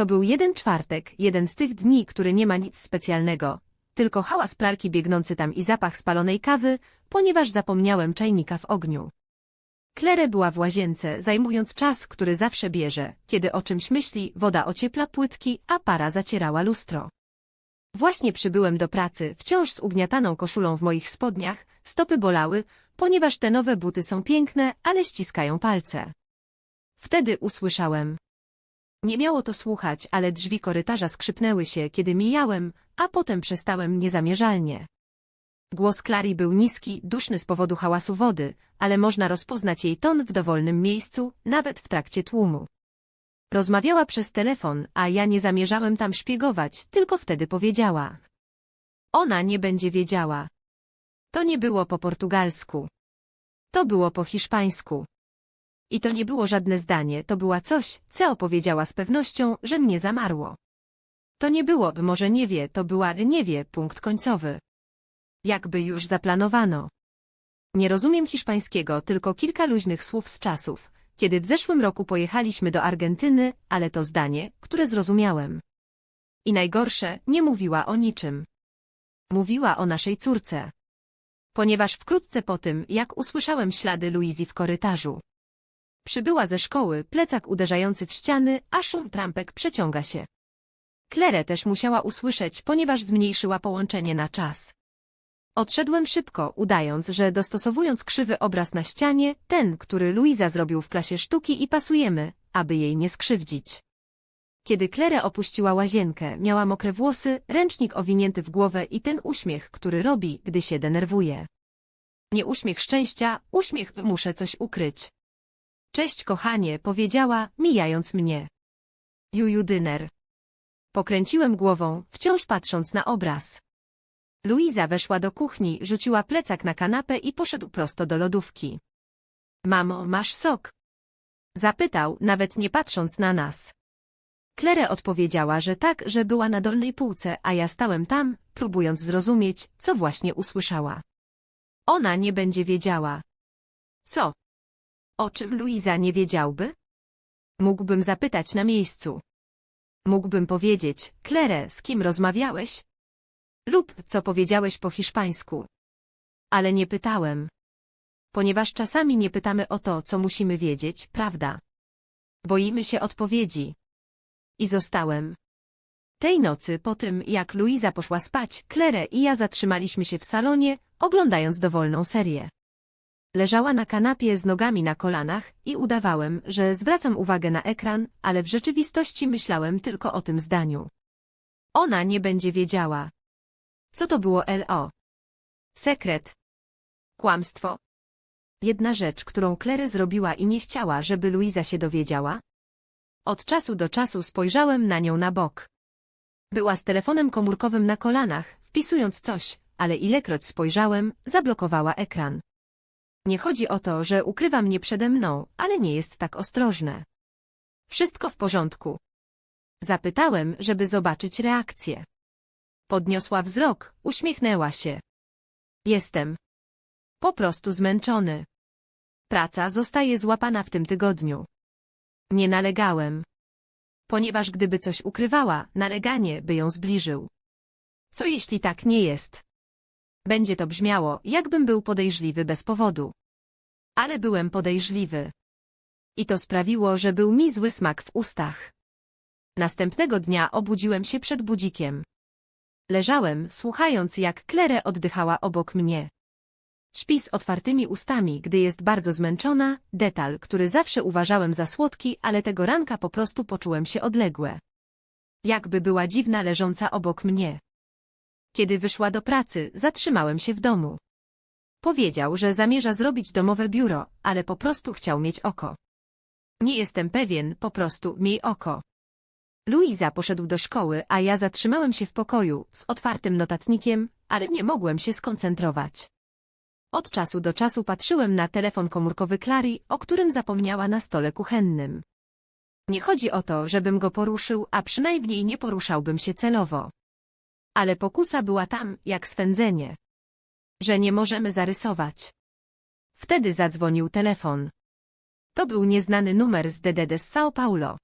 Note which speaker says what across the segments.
Speaker 1: To był jeden czwartek, jeden z tych dni, który nie ma nic specjalnego, tylko hałas pralki biegnący tam i zapach spalonej kawy, ponieważ zapomniałem czajnika w ogniu. Klere była w łazience, zajmując czas, który zawsze bierze, kiedy o czymś myśli, woda ociepla płytki, a para zacierała lustro. Właśnie przybyłem do pracy, wciąż z ugniataną koszulą w moich spodniach, stopy bolały, ponieważ te nowe buty są piękne, ale ściskają palce. Wtedy usłyszałem. Nie miało to słuchać, ale drzwi korytarza skrzypnęły się, kiedy mijałem, a potem przestałem niezamierzalnie. Głos Clary był niski, duszny z powodu hałasu wody, ale można rozpoznać jej ton w dowolnym miejscu, nawet w trakcie tłumu. Rozmawiała przez telefon, a ja nie zamierzałem tam szpiegować, tylko wtedy powiedziała. Ona nie będzie wiedziała. To nie było po portugalsku. To było po hiszpańsku. I to nie było żadne zdanie, to była coś, co opowiedziała z pewnością, że mnie zamarło. To nie było, może nie wie, to była nie wie, punkt końcowy. Jakby już zaplanowano. Nie rozumiem hiszpańskiego, tylko kilka luźnych słów z czasów, kiedy w zeszłym roku pojechaliśmy do Argentyny, ale to zdanie, które zrozumiałem. I najgorsze, nie mówiła o niczym. Mówiła o naszej córce. Ponieważ wkrótce po tym, jak usłyszałem ślady Luizji w korytarzu. Przybyła ze szkoły, plecak uderzający w ściany, a szum trampek przeciąga się. Klerę też musiała usłyszeć, ponieważ zmniejszyła połączenie na czas. Odszedłem szybko, udając, że dostosowując krzywy obraz na ścianie, ten, który Luiza zrobił w klasie sztuki i pasujemy, aby jej nie skrzywdzić. Kiedy Klerę opuściła łazienkę, miała mokre włosy, ręcznik owinięty w głowę i ten uśmiech, który robi, gdy się denerwuje. Nie uśmiech szczęścia, uśmiech muszę coś ukryć. Cześć kochanie, powiedziała, mijając mnie. Juju dyner. Pokręciłem głową, wciąż patrząc na obraz. Luiza weszła do kuchni, rzuciła plecak na kanapę i poszedł prosto do lodówki. Mamo, masz sok? Zapytał, nawet nie patrząc na nas. Klere odpowiedziała, że tak, że była na dolnej półce, a ja stałem tam, próbując zrozumieć, co właśnie usłyszała. Ona nie będzie wiedziała. Co? O czym Luiza nie wiedziałby? Mógłbym zapytać na miejscu. Mógłbym powiedzieć, Klere, z kim rozmawiałeś? Lub co powiedziałeś po hiszpańsku. Ale nie pytałem. Ponieważ czasami nie pytamy o to, co musimy wiedzieć, prawda? Boimy się odpowiedzi. I zostałem. Tej nocy, po tym, jak Luiza poszła spać, Klere i ja zatrzymaliśmy się w salonie, oglądając dowolną serię. Leżała na kanapie z nogami na kolanach i udawałem, że zwracam uwagę na ekran, ale w rzeczywistości myślałem tylko o tym zdaniu. Ona nie będzie wiedziała. Co to było LO? Sekret. Kłamstwo. Jedna rzecz, którą Claire zrobiła i nie chciała, żeby Luiza się dowiedziała. Od czasu do czasu spojrzałem na nią na bok. Była z telefonem komórkowym na kolanach, wpisując coś, ale ilekroć spojrzałem, zablokowała ekran. Nie chodzi o to, że ukrywa mnie przede mną, ale nie jest tak ostrożne. Wszystko w porządku. Zapytałem, żeby zobaczyć reakcję. Podniosła wzrok, uśmiechnęła się. Jestem. Po prostu zmęczony. Praca zostaje złapana w tym tygodniu. Nie nalegałem. Ponieważ gdyby coś ukrywała, naleganie by ją zbliżył. Co jeśli tak nie jest? Będzie to brzmiało, jakbym był podejrzliwy bez powodu. Ale byłem podejrzliwy. I to sprawiło, że był mi zły smak w ustach. Następnego dnia obudziłem się przed budzikiem. Leżałem, słuchając jak Klerę oddychała obok mnie. Śpi z otwartymi ustami, gdy jest bardzo zmęczona, detal, który zawsze uważałem za słodki, ale tego ranka po prostu poczułem się odległe. Jakby była dziwna leżąca obok mnie. Kiedy wyszła do pracy, zatrzymałem się w domu. Powiedział, że zamierza zrobić domowe biuro, ale po prostu chciał mieć oko. Nie jestem pewien, po prostu miej oko. Luiza poszedł do szkoły, a ja zatrzymałem się w pokoju, z otwartym notatnikiem, ale nie mogłem się skoncentrować. Od czasu do czasu patrzyłem na telefon komórkowy Clary, o którym zapomniała na stole kuchennym. Nie chodzi o to, żebym go poruszył, a przynajmniej nie poruszałbym się celowo. Ale pokusa była tam, jak swędzenie. Że nie możemy zarysować. Wtedy zadzwonił telefon. To był nieznany numer z DDD z São Paulo.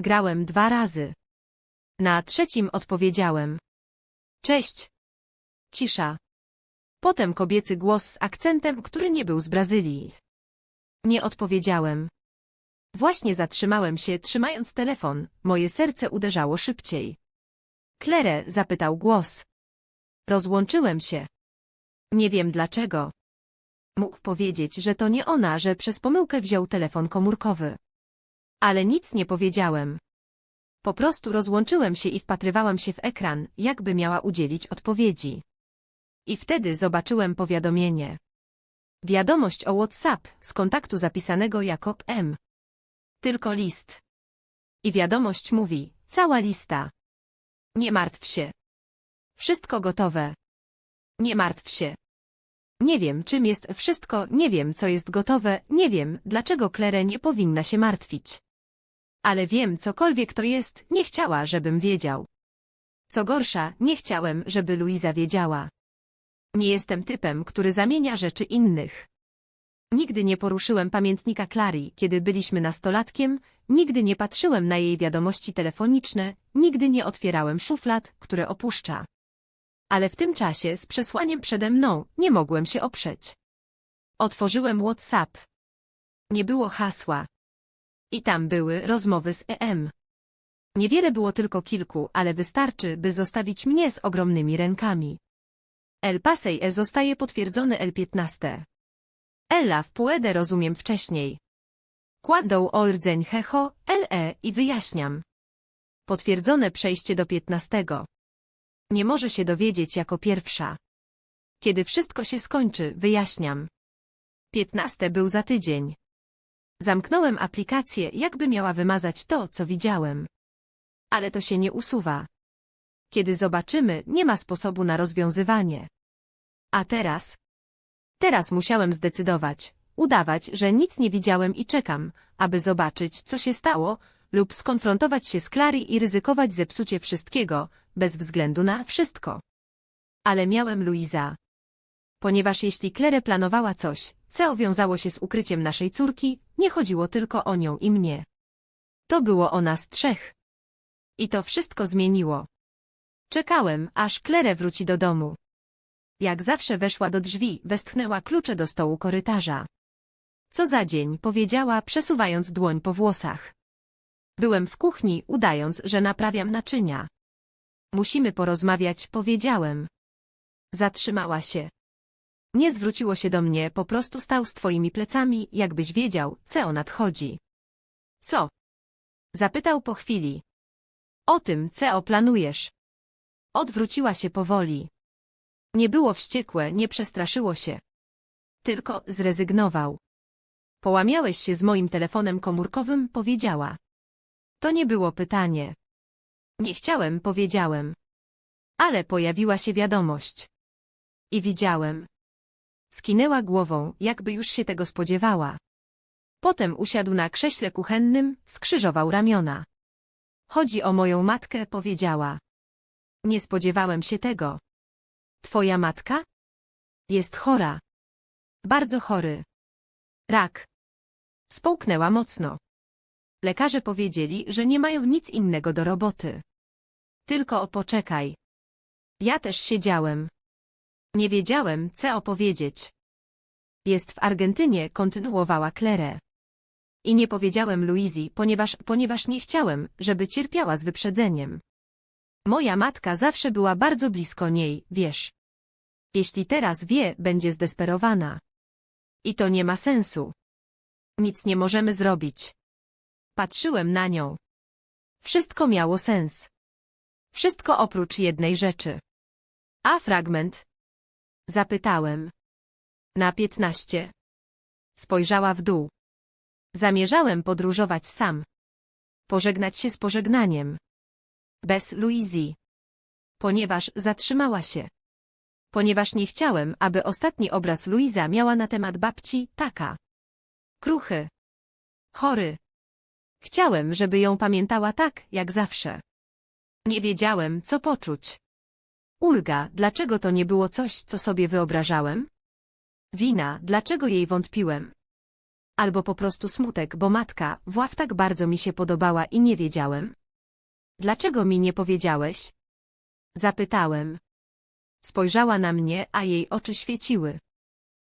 Speaker 1: Grałem dwa razy. Na trzecim odpowiedziałem. Cześć. Cisza. Potem kobiecy głos z akcentem, który nie był z Brazylii. Nie odpowiedziałem. Właśnie zatrzymałem się, trzymając telefon. Moje serce uderzało szybciej. Klere, zapytał głos. Rozłączyłem się. Nie wiem dlaczego. Mógł powiedzieć, że to nie ona, że przez pomyłkę wziął telefon komórkowy. Ale nic nie powiedziałem. Po prostu rozłączyłem się i wpatrywałam się w ekran, jakby miała udzielić odpowiedzi. I wtedy zobaczyłem powiadomienie. Wiadomość o WhatsApp z kontaktu zapisanego jako M. Tylko list. I wiadomość mówi, cała lista. Nie martw się. Wszystko gotowe. Nie martw się. Nie wiem, czym jest wszystko, nie wiem, co jest gotowe, nie wiem, dlaczego Klere nie powinna się martwić. Ale wiem, cokolwiek to jest, nie chciała, żebym wiedział. Co gorsza, nie chciałem, żeby Luiza wiedziała. Nie jestem typem, który zamienia rzeczy innych. Nigdy nie poruszyłem pamiętnika Klari, kiedy byliśmy nastolatkiem, nigdy nie patrzyłem na jej wiadomości telefoniczne, nigdy nie otwierałem szuflad, które opuszcza. Ale w tym czasie z przesłaniem przede mną nie mogłem się oprzeć. Otworzyłem WhatsApp. Nie było hasła. I tam były rozmowy z EM. Niewiele było tylko kilku, ale wystarczy, by zostawić mnie z ogromnymi rękami. El Pasej E zostaje potwierdzony L15. Ella w Puede rozumiem wcześniej. Kładą o rdzeń hecho, LE i wyjaśniam. Potwierdzone przejście do 15. Nie może się dowiedzieć jako pierwsza. Kiedy wszystko się skończy, wyjaśniam. 15 był za tydzień. Zamknąłem aplikację, jakby miała wymazać to, co widziałem. Ale to się nie usuwa. Kiedy zobaczymy, nie ma sposobu na rozwiązywanie. A teraz? Teraz musiałem zdecydować, udawać, że nic nie widziałem i czekam, aby zobaczyć, co się stało, lub skonfrontować się z Clary i ryzykować zepsucie wszystkiego, bez względu na wszystko. Ale miałem Luiza. Ponieważ jeśli Claire planowała coś, co wiązało się z ukryciem naszej córki, nie chodziło tylko o nią i mnie. To było o nas trzech. I to wszystko zmieniło. Czekałem, aż Claire wróci do domu. Jak zawsze weszła do drzwi, westchnęła klucze do stołu korytarza. Co za dzień, powiedziała, przesuwając dłoń po włosach. Byłem w kuchni, udając, że naprawiam naczynia. Musimy porozmawiać, powiedziałem. Zatrzymała się. Nie zwróciło się do mnie, po prostu stał z twoimi plecami, jakbyś wiedział, co nadchodzi. Co? Zapytał po chwili. O tym, co planujesz. Odwróciła się powoli. Nie było wściekłe, nie przestraszyło się. Tylko zrezygnował. Połamiałeś się z moim telefonem komórkowym, powiedziała. To nie było pytanie. Nie chciałem, powiedziałem. Ale pojawiła się wiadomość. I widziałem. Skinęła głową, jakby już się tego spodziewała. Potem usiadł na krześle kuchennym, skrzyżował ramiona. Chodzi o moją matkę, powiedziała. Nie spodziewałem się tego. Twoja matka? Jest chora. Bardzo chory. Rak. Społknęła mocno. Lekarze powiedzieli, że nie mają nic innego do roboty. Tylko opoczekaj. Ja też siedziałem. Nie wiedziałem, co opowiedzieć. Jest w Argentynie, kontynuowała Claire. I nie powiedziałem Luizji, ponieważ, ponieważ nie chciałem, żeby cierpiała z wyprzedzeniem. Moja matka zawsze była bardzo blisko niej, wiesz. Jeśli teraz wie, będzie zdesperowana. I to nie ma sensu. Nic nie możemy zrobić. Patrzyłem na nią. Wszystko miało sens. Wszystko oprócz jednej rzeczy. A fragment? Zapytałem. Na piętnaście. Spojrzała w dół. Zamierzałem podróżować sam. Pożegnać się z pożegnaniem. Bez Luizji. Ponieważ zatrzymała się. Ponieważ nie chciałem, aby ostatni obraz Luiza miała na temat babci taka. Kruchy. Chory. Chciałem, żeby ją pamiętała tak, jak zawsze. Nie wiedziałem, co poczuć. Ulga, dlaczego to nie było coś, co sobie wyobrażałem? Wina, dlaczego jej wątpiłem? Albo po prostu smutek, bo matka, Wław tak bardzo mi się podobała i nie wiedziałem. Dlaczego mi nie powiedziałeś? Zapytałem. Spojrzała na mnie, a jej oczy świeciły.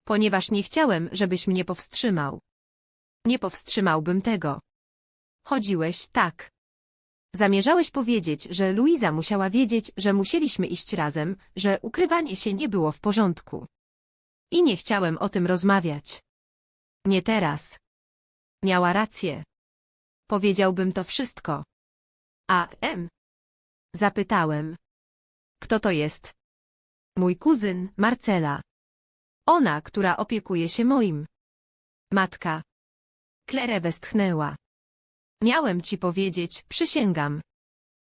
Speaker 1: Ponieważ nie chciałem, żebyś mnie powstrzymał. Nie powstrzymałbym tego. Chodziłeś tak. Zamierzałeś powiedzieć, że Luiza musiała wiedzieć, że musieliśmy iść razem, że ukrywanie się nie było w porządku. I nie chciałem o tym rozmawiać. Nie teraz. Miała rację. Powiedziałbym to wszystko. A M? Zapytałem. Kto to jest? Mój kuzyn, Marcela. Ona, która opiekuje się moim. Matka. Klere westchnęła. Miałem ci powiedzieć, przysięgam.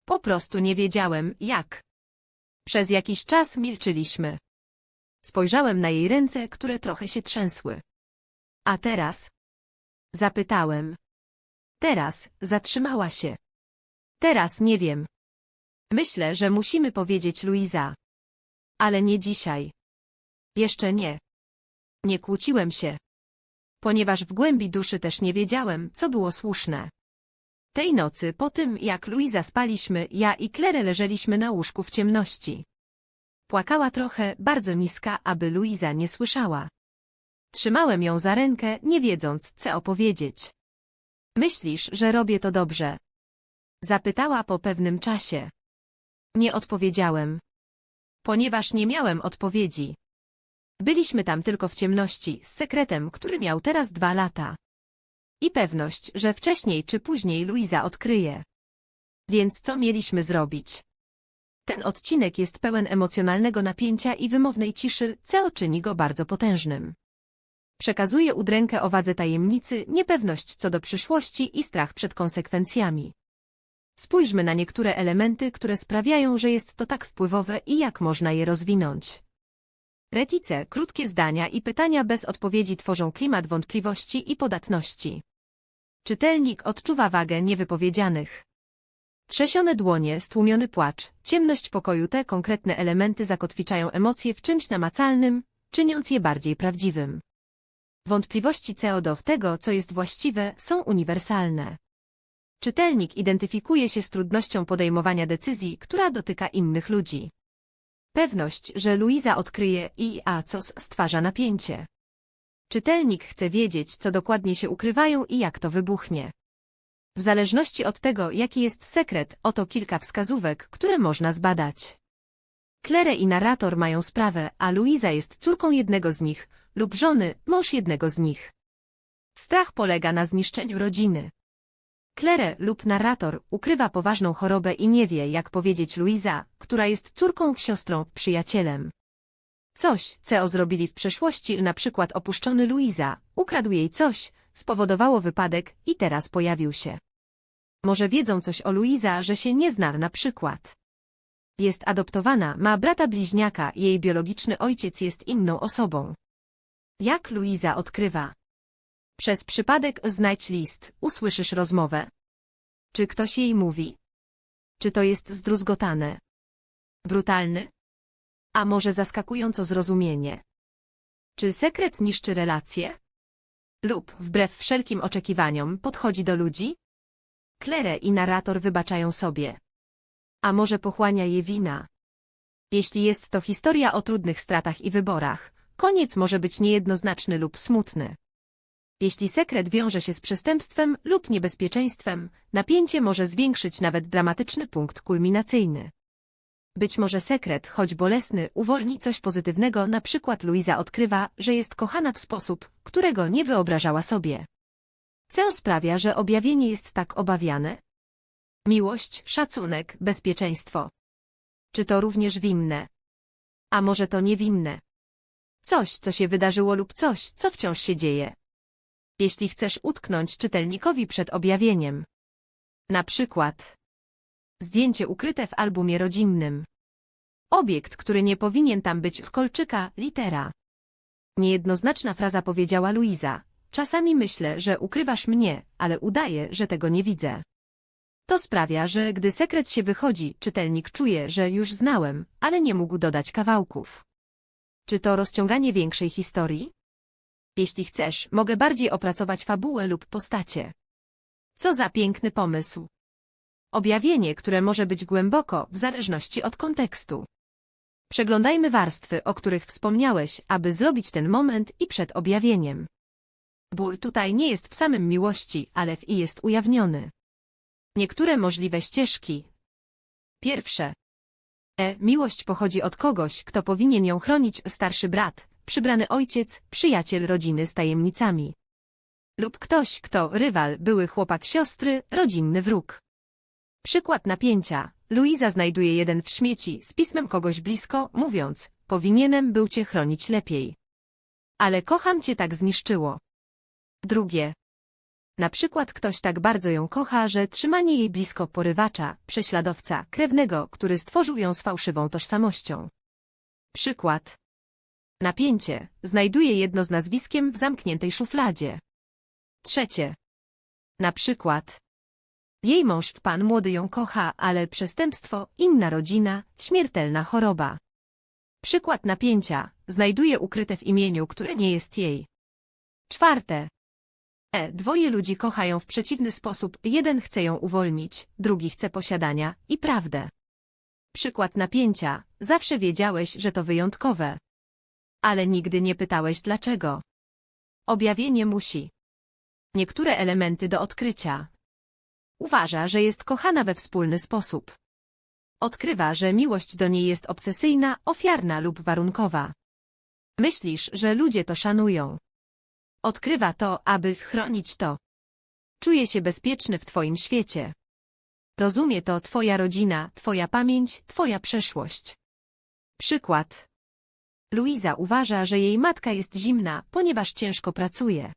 Speaker 1: Po prostu nie wiedziałem, jak. Przez jakiś czas milczyliśmy. Spojrzałem na jej ręce, które trochę się trzęsły. A teraz? Zapytałem. Teraz, zatrzymała się. Teraz nie wiem. Myślę, że musimy powiedzieć Luiza. Ale nie dzisiaj. Jeszcze nie. Nie kłóciłem się. Ponieważ w głębi duszy też nie wiedziałem, co było słuszne. Tej nocy, po tym jak Luiza spaliśmy, ja i Claire leżeliśmy na łóżku w ciemności. Płakała trochę, bardzo niska, aby Luiza nie słyszała. Trzymałem ją za rękę, nie wiedząc, co opowiedzieć. Myślisz, że robię to dobrze? Zapytała po pewnym czasie. Nie odpowiedziałem. Ponieważ nie miałem odpowiedzi. Byliśmy tam tylko w ciemności, z sekretem, który miał teraz dwa lata. I pewność, że wcześniej czy później Luiza odkryje. Więc co mieliśmy zrobić? Ten odcinek jest pełen emocjonalnego napięcia i wymownej ciszy, co czyni go bardzo potężnym. Przekazuje udrękę o wadze tajemnicy, niepewność co do przyszłości i strach przed konsekwencjami. Spójrzmy na niektóre elementy, które sprawiają, że jest to tak wpływowe i jak można je rozwinąć. Retice, krótkie zdania i pytania bez odpowiedzi tworzą klimat wątpliwości i podatności. Czytelnik odczuwa wagę niewypowiedzianych. Trzesione dłonie, stłumiony płacz, ciemność pokoju te konkretne elementy zakotwiczają emocje w czymś namacalnym, czyniąc je bardziej prawdziwym. Wątpliwości co do tego, co jest właściwe, są uniwersalne. Czytelnik identyfikuje się z trudnością podejmowania decyzji, która dotyka innych ludzi. Pewność, że Luiza odkryje i a co stwarza napięcie. Czytelnik chce wiedzieć, co dokładnie się ukrywają i jak to wybuchnie. W zależności od tego, jaki jest sekret, oto kilka wskazówek, które można zbadać. Claire i narrator mają sprawę, a Luiza jest córką jednego z nich, lub żony, mąż jednego z nich. Strach polega na zniszczeniu rodziny. Claire lub narrator ukrywa poważną chorobę i nie wie, jak powiedzieć Luiza, która jest córką, siostrą, przyjacielem. Coś, co zrobili w przeszłości, na przykład opuszczony Luiza, ukradł jej coś, spowodowało wypadek i teraz pojawił się. Może wiedzą coś o Luiza, że się nie zna na przykład. Jest adoptowana, ma brata bliźniaka, jej biologiczny ojciec jest inną osobą. Jak Luiza odkrywa? Przez przypadek znajdź list, usłyszysz rozmowę. Czy ktoś jej mówi? Czy to jest zdruzgotane? Brutalny? A może zaskakująco zrozumienie? Czy sekret niszczy relacje? Lub, wbrew wszelkim oczekiwaniom, podchodzi do ludzi? Klere i narrator wybaczają sobie. A może pochłania je wina? Jeśli jest to historia o trudnych stratach i wyborach, koniec może być niejednoznaczny lub smutny. Jeśli sekret wiąże się z przestępstwem lub niebezpieczeństwem, napięcie może zwiększyć nawet dramatyczny punkt kulminacyjny. Być może sekret, choć bolesny, uwolni coś pozytywnego, na przykład Luiza odkrywa, że jest kochana w sposób, którego nie wyobrażała sobie. Co sprawia, że objawienie jest tak obawiane? Miłość, szacunek, bezpieczeństwo. Czy to również winne? A może to niewinne? Coś, co się wydarzyło lub coś, co wciąż się dzieje. Jeśli chcesz utknąć czytelnikowi przed objawieniem. Na przykład Zdjęcie ukryte w albumie rodzinnym. Obiekt, który nie powinien tam być w kolczyka, litera. Niejednoznaczna fraza powiedziała Luiza. Czasami myślę, że ukrywasz mnie, ale udaję, że tego nie widzę. To sprawia, że gdy sekret się wychodzi, czytelnik czuje, że już znałem, ale nie mógł dodać kawałków. Czy to rozciąganie większej historii? Jeśli chcesz, mogę bardziej opracować fabułę lub postacie. Co za piękny pomysł. Objawienie, które może być głęboko, w zależności od kontekstu. Przeglądajmy warstwy, o których wspomniałeś, aby zrobić ten moment i przed objawieniem. Ból tutaj nie jest w samym miłości, ale w i jest ujawniony. Niektóre możliwe ścieżki. Pierwsze. E. Miłość pochodzi od kogoś, kto powinien ją chronić, starszy brat, przybrany ojciec, przyjaciel rodziny z tajemnicami. Lub ktoś, kto rywal, były chłopak siostry, rodzinny wróg. Przykład napięcia. Luiza znajduje jeden w śmieci z pismem kogoś blisko, mówiąc, powinienem był cię chronić lepiej. Ale kocham cię tak zniszczyło. Drugie. Na przykład ktoś tak bardzo ją kocha, że trzymanie jej blisko porywacza, prześladowca, krewnego, który stworzył ją z fałszywą tożsamością. Przykład. Napięcie. Znajduje jedno z nazwiskiem w zamkniętej szufladzie. Trzecie. Na przykład. Jej mąż, pan młody ją kocha, ale przestępstwo, inna rodzina, śmiertelna choroba. Przykład napięcia. Znajduje ukryte w imieniu, które nie jest jej. Czwarte. E. Dwoje ludzi kochają w przeciwny sposób, jeden chce ją uwolnić, drugi chce posiadania i prawdę. Przykład napięcia. Zawsze wiedziałeś, że to wyjątkowe. Ale nigdy nie pytałeś dlaczego. Objawienie musi. Niektóre elementy do odkrycia. Uważa, że jest kochana we wspólny sposób. Odkrywa, że miłość do niej jest obsesyjna, ofiarna lub warunkowa. Myślisz, że ludzie to szanują. Odkrywa to, aby chronić to. Czuje się bezpieczny w Twoim świecie. Rozumie to Twoja rodzina, Twoja pamięć, Twoja przeszłość. Przykład. Luiza uważa, że jej matka jest zimna, ponieważ ciężko pracuje.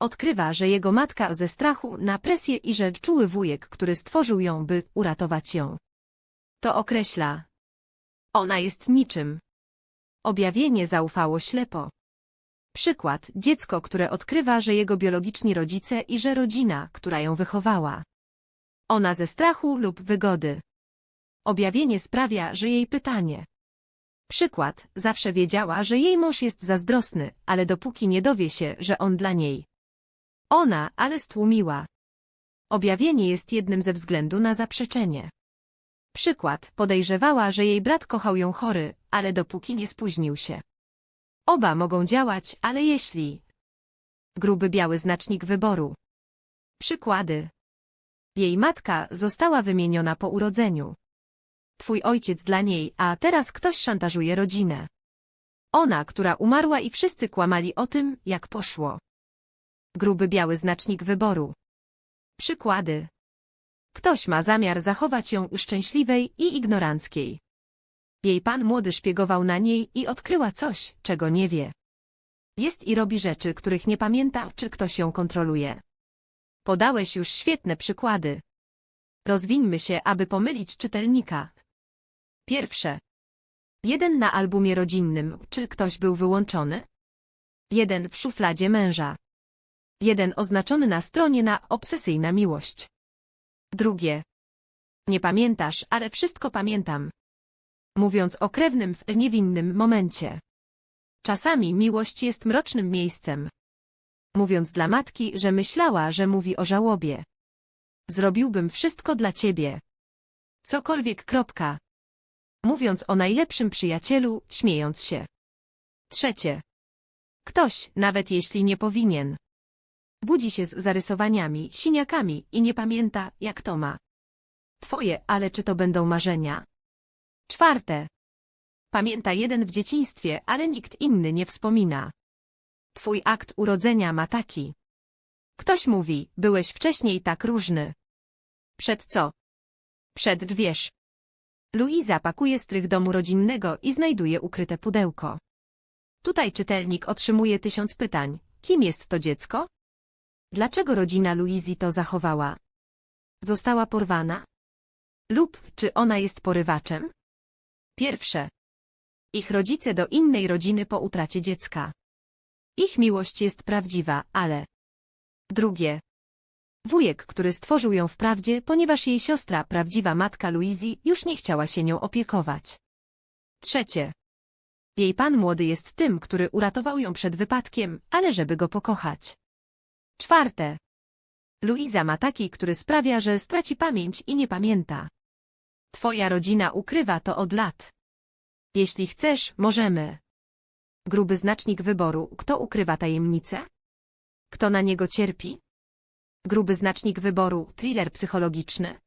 Speaker 1: Odkrywa, że jego matka ze strachu na presję i że czuły wujek, który stworzył ją, by uratować ją. To określa. Ona jest niczym. Objawienie zaufało ślepo. Przykład. Dziecko, które odkrywa, że jego biologiczni rodzice i że rodzina, która ją wychowała. Ona ze strachu lub wygody. Objawienie sprawia, że jej pytanie. Przykład. Zawsze wiedziała, że jej mąż jest zazdrosny, ale dopóki nie dowie się, że on dla niej. Ona, ale stłumiła. Objawienie jest jednym ze względu na zaprzeczenie. Przykład. Podejrzewała, że jej brat kochał ją chory, ale dopóki nie spóźnił się. Oba mogą działać, ale jeśli... Gruby biały znacznik wyboru. Przykłady. Jej matka została wymieniona po urodzeniu. Twój ojciec dla niej, a teraz ktoś szantażuje rodzinę. Ona, która umarła i wszyscy kłamali o tym, jak poszło. Gruby biały znacznik wyboru. Przykłady. Ktoś ma zamiar zachować ją szczęśliwej i ignoranckiej. Jej pan młody szpiegował na niej i odkryła coś, czego nie wie. Jest i robi rzeczy, których nie pamięta, czy ktoś ją kontroluje. Podałeś już świetne przykłady. Rozwińmy się, aby pomylić czytelnika. Pierwsze. Jeden na albumie rodzinnym, czy ktoś był wyłączony? Jeden w szufladzie męża. Jeden oznaczony na stronie na obsesyjna miłość. Drugie. Nie pamiętasz, ale wszystko pamiętam. Mówiąc o krewnym w niewinnym momencie. Czasami miłość jest mrocznym miejscem. Mówiąc dla matki, że myślała, że mówi o żałobie. Zrobiłbym wszystko dla ciebie. Cokolwiek kropka. Mówiąc o najlepszym przyjacielu, śmiejąc się. Trzecie. Ktoś, nawet jeśli nie powinien. Budzi się z zarysowaniami, siniakami i nie pamięta, jak to ma. Twoje, ale czy to będą marzenia? Czwarte. Pamięta jeden w dzieciństwie, ale nikt inny nie wspomina. Twój akt urodzenia ma taki. Ktoś mówi, byłeś wcześniej tak różny. Przed co? Przed dwież. Luiza pakuje strych domu rodzinnego i znajduje ukryte pudełko. Tutaj czytelnik otrzymuje tysiąc pytań. Kim jest to dziecko? Dlaczego rodzina Luizy to zachowała? Została porwana? Lub czy ona jest porywaczem? Pierwsze. Ich rodzice do innej rodziny po utracie dziecka. Ich miłość jest prawdziwa, ale... Drugie. Wujek, który stworzył ją wprawdzie, ponieważ jej siostra, prawdziwa matka Luizy, już nie chciała się nią opiekować. Trzecie. Jej pan młody jest tym, który uratował ją przed wypadkiem, ale żeby go pokochać. Czwarte. Luiza ma taki, który sprawia, że straci pamięć i nie pamięta. Twoja rodzina ukrywa to od lat. Jeśli chcesz, możemy. Gruby znacznik wyboru. Kto ukrywa tajemnicę? Kto na niego cierpi? Gruby znacznik wyboru. Thriller psychologiczny.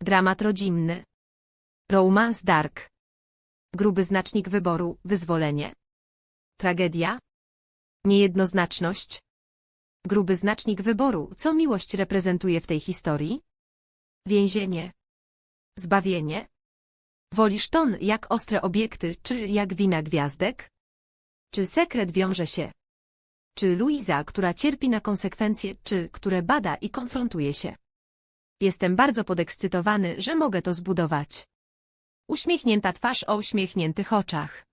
Speaker 1: Dramat rodzinny. Romance dark. Gruby znacznik wyboru. Wyzwolenie. Tragedia. Niejednoznaczność. Gruby znacznik wyboru. Co miłość reprezentuje w tej historii? Więzienie. Zbawienie. Wolisz ton jak ostre obiekty, czy jak wina gwiazdek? Czy sekret wiąże się? Czy Luiza, która cierpi na konsekwencje, czy które bada i konfrontuje się? Jestem bardzo podekscytowany, że mogę to zbudować. Uśmiechnięta twarz o uśmiechniętych oczach.